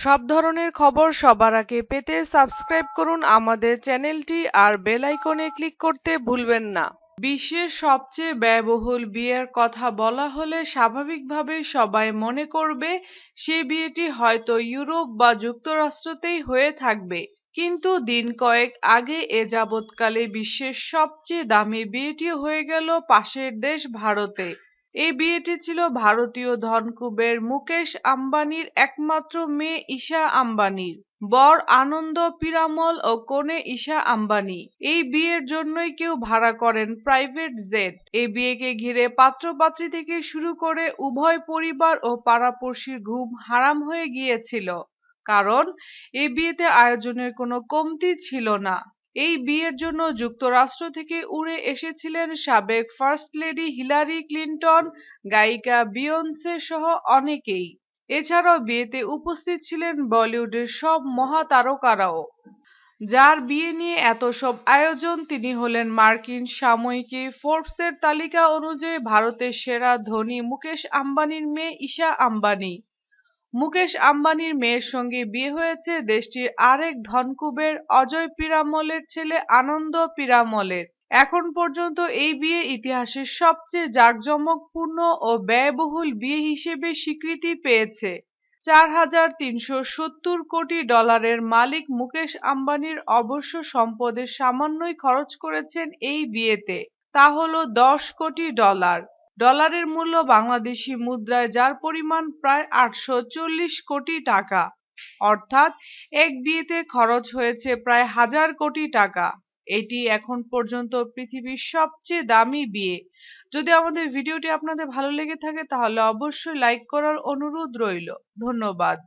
সব ধরনের খবর সবার আগে পেতে সাবস্ক্রাইব করুন আমাদের চ্যানেলটি আর বেল আইকনে ক্লিক করতে ভুলবেন না। বিশ্বের সবচেয়ে ব্যয়বহুল বিয়ের কথা বলা হলে স্বাভাবিকভাবে সবাই মনে করবে, সে বিয়েটি হয়তো ইউরোপ বা যুক্তরাষ্ট্রতেই হয়ে থাকবে। কিন্তু দিন কয়েক আগে এ যাবৎকালে বিশ্বের সবচেয়ে দামি বিয়েটি হয়ে গেল পাশের দেশ ভারতে। এই বিয়েটি ছিল ভারতীয় ধনকুবের মুকেশ আম্বানির একমাত্র মেয়ে ঈশা আম্বানির। বর আনন্দ পিরামল ও কনে ঈশা আম্বানি। এই বিয়ের জন্যই কেউ ভাড়া করেন প্রাইভেট জেট। এই বিয়েকে ঘিরে পাত্রপাত্রী থেকে শুরু করে উভয় পরিবার ও পাড়াপড়শির ঘুম হারাম হয়ে গিয়েছিল। কারণ এই বিয়েতে আয়োজনের কোনো কমতি ছিল না। এই বিয়ের জন্য যুক্তরাষ্ট্র থেকে উড়ে এসেছিলেন সাবেক ফার্স্ট লেডি হিলারি ক্লিন্টন, গায়িকা বিয়ন্সে সহ অনেকেই। এছাড়াও বিয়েতে উপস্থিত ছিলেন বলিউডের সব মহাতারকারাও। যার বিয়ে নিয়ে এত সব আয়োজন, তিনি হলেন মার্কিন সাময়িকী ফোর্বসের তালিকা অনুযায়ী ভারতের সেরা ধনী মুকেশ আম্বানির মেয়ে ঈশা আম্বানি। মুকেশ আম্বানির মেয়ের সঙ্গে বিয়ে হয়েছে দেশটির আরেক ধনকুবের অজয় পিরামলের ছেলে আনন্দ পিরামলের। এখন পর্যন্ত এই বিয়ে ইতিহাসের সবচেয়ে জাঁকজমকপূর্ণ ও ব্যয়বহুল বিয়ে হিসেবে স্বীকৃতি পেয়েছে। চার হাজার তিনশো সত্তর কোটি ডলারের মালিক মুকেশ আম্বানির অবশ্য সম্পদের সামান্যই খরচ করেছেন এই বিয়েতে। তা হলো দশ কোটি ডলার। ডলারের মূল্য বাংলাদেশি মুদ্রায় যার পরিমাণ প্রায় আটশো চল্লিশ কোটি টাকা, অর্থাৎ এক বিয়েতে খরচ হয়েছে প্রায় হাজার কোটি টাকা। এটি এখন পর্যন্ত পৃথিবীর সবচেয়ে দামি বিয়ে। যদি আমাদের ভিডিওটি আপনাদের ভালো লেগে থাকে, তাহলে অবশ্যই লাইক করার অনুরোধ রইল। ধন্যবাদ।